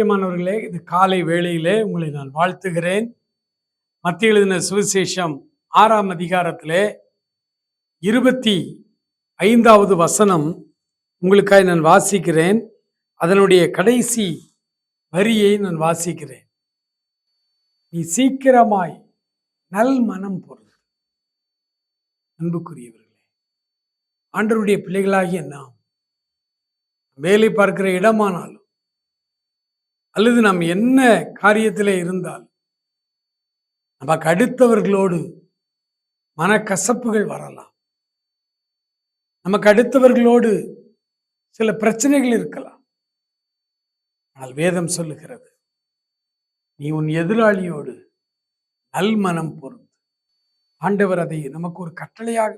பிரியமானவர்களே இது காலை வேளையிலே உங்களை நான் வாழ்த்துகிறேன். மத்திய எழுதின சுவிசேஷம் ஆறாம் அதிகாரத்திலே இருபத்தி ஐந்தாவது வசனம் உங்களுக்காக நான் வாசிக்கிறேன். அதனுடைய கடைசி வரியை நான் வாசிக்கிறேன். நீ சீக்கிரமாய் நல் மனம் பொருள். அன்புக்குரியவர்களே ஆண்டவருடைய பிள்ளைகளாகிய நாம் வேலை பார்க்கிற இடமானாலும் அல்லது நாம் என்ன காரியத்திலே இருந்தால் நமக்கு அடுத்தவர்களோடு மனக்கசப்புகள் வரலாம். நமக்கு அடுத்தவர்களோடு சில பிரச்சனைகள் இருக்கலாம். ஆனால் வேதம் சொல்லுகிறது நீ உன் எதிராளியோடு நல் மனம் பொருந்து. ஆண்டவர் அதை நமக்கு ஒரு கட்டளையாக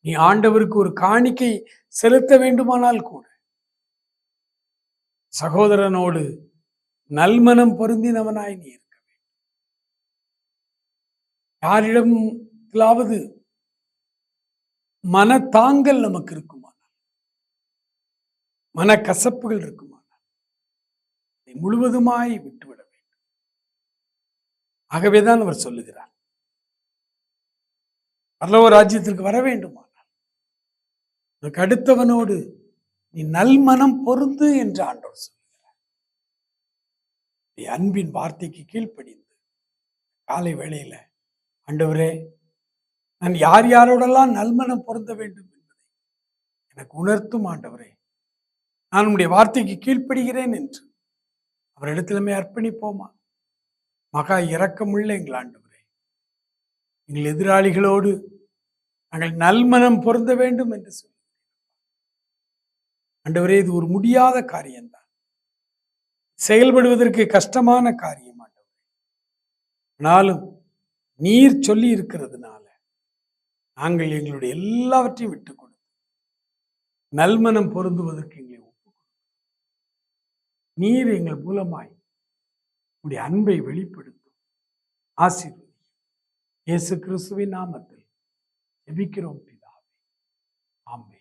நீ ஆண்டவருக்கு ஒரு காணிக்கை செலுத்த வேண்டுமானால் கூட சகோதரனோடு நல்மனம் பொருந்தினவனாய் நீ இருக்க வேண்டும். யாரிடத்திலாவது மனத்தாங்கல் நமக்கு இருக்குமானால் மனக்கசப்புகள் இருக்குமானால் அதை முழுவதுமாய் விட்டுவிட வேண்டும். ஆகவேதான் அவர் சொல்லுகிறார் பரலோக ராஜ்யத்திற்கு வர வேண்டுமானால் உனக்கு அடுத்தவனோடு நீ நல்மனம் பொருந்து என்று ஆண்டவர் சொல்கிறார். நீ அன்பின் வார்த்தைக்கு கீழ்ப்படிந்து காலை வேளையில ஆண்டவரே நான் யார் யாரோடெல்லாம் நல்மனம் பொருந்த வேண்டும் என்பதை எனக்கு உணர்த்தும் ஆண்டவரே. நான் உம்முடைய வார்த்தைக்கு கீழ்ப்படுகிறேன் என்று அவரிடத்திலுமே அர்ப்பணிப்போமா? மகா இரக்கமுள்ள எங்கள் ஆண்டவரே எங்கள் எதிராளிகளோடு நாங்கள் நல்மனம் பொருந்த வேண்டும் என்று சொல்லி ஆண்டவரே இது ஒரு முடியாத காரியம்தான். செயல்படுவதற்கு கஷ்டமான காரியம் ஆண்டவரே. ஆனாலும் நீர் சொல்லி இருக்கிறதுனால நாங்கள் எங்களுடைய எல்லாவற்றையும் விட்டு கொடுத்து நல்மனம் பொருந்துவதற்கு எங்களை ஒப்பு நீர் எங்கள் மூலமாய் உடைய அன்பை வெளிப்படுத்தும். ஆசீர்வதி இயேசு கிறிஸ்துவின் நாமத்தில் ஜெபிக்கிறோம் பிதாவே. ஆமே